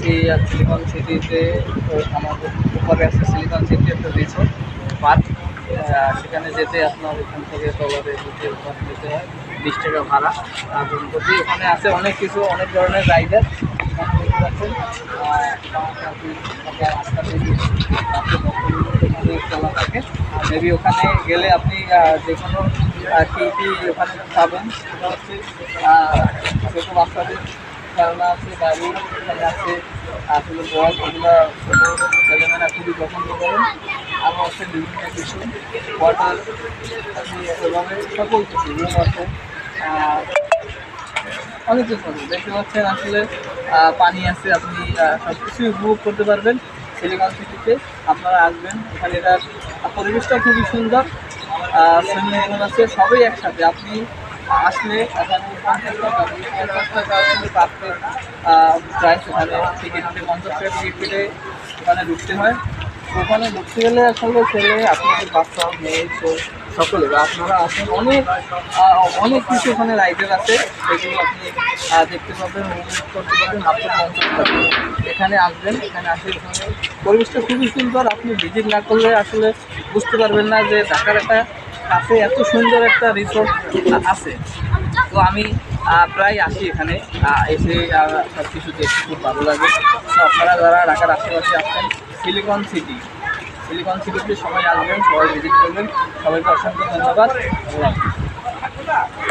আছি সিলিকন সিটিতে আমাদের উপরে আছে সিলিকন সিটি একটা রিসোর্ট পার্ক সেখানে যেতে আপনার এখান থেকে যেতে ওখানে যেতে হয়, বিশ টাকা ভাড়া, আর যদি ওখানে আছে অনেক কিছু, অনেক ধরনের রাইডার চলা থাকে মেবি ওখানে গেলে আপনি যে কোনো কী কী ওখানে পাবেন, সেটা হচ্ছে ছোটো বাচ্চাদের খেলনা আছে গাড়ি এখানে আছে। আসলে বয়স এগুলো ছেলেমেয়েরা খুবই পছন্দ করেন আরও আছে বিভিন্ন কিছু। ওয়াটার আপনি এভাবে সকল কিছু রুম আছে। অনেক কিছু আছে। দেখতে পাচ্ছেন আসলে পানি আছে, আপনি সব কিছুই উপভোগ করতে পারবেন। সিলিকন সিটিতে আপনারা আসবেন। এখানে এটার পরিবেশটা খুবই সুন্দর। সুইমিং আছে, সবই একসাথে। আপনি আসলে এখানে পঞ্চাশ টাকা টাকা আসলে প্রাইস ওখানে ওখানে ঢুকতে হয় ওখানে ঢুকতে গেলে আসলে ছেলে আপনাদের বাচ্চা মেয়ে তো সকলে আপনারা আসেন অনেক অনেক কিছু ওখানে রাইডার আছে সেগুলো আপনি দেখতে পাবেন করতে পারবেন মাত্র পঞ্চাশ এখানে আসবেন, এখানে আসে, এখানে পরিবেশটা খুবই সুন্দর। আপনি ভিজিট না করলে আসলে বুঝতে পারবেন না যে ঢাকার একটা কাছে এত সুন্দর একটা রিসোর্ট আছে। তো আমি প্রায় আসি এখানে। এসে সব কিছু দেখতে খুব ভালো লাগে। তো আপনারা যারা ঢাকার আশেপাশে আসছেন সিলিকন সিটি সিলিকন সিটিতে সবাই আসবেন, সবাই ভিজিট করবেন। সবাইকে অসংখ্য ধন্যবাদ।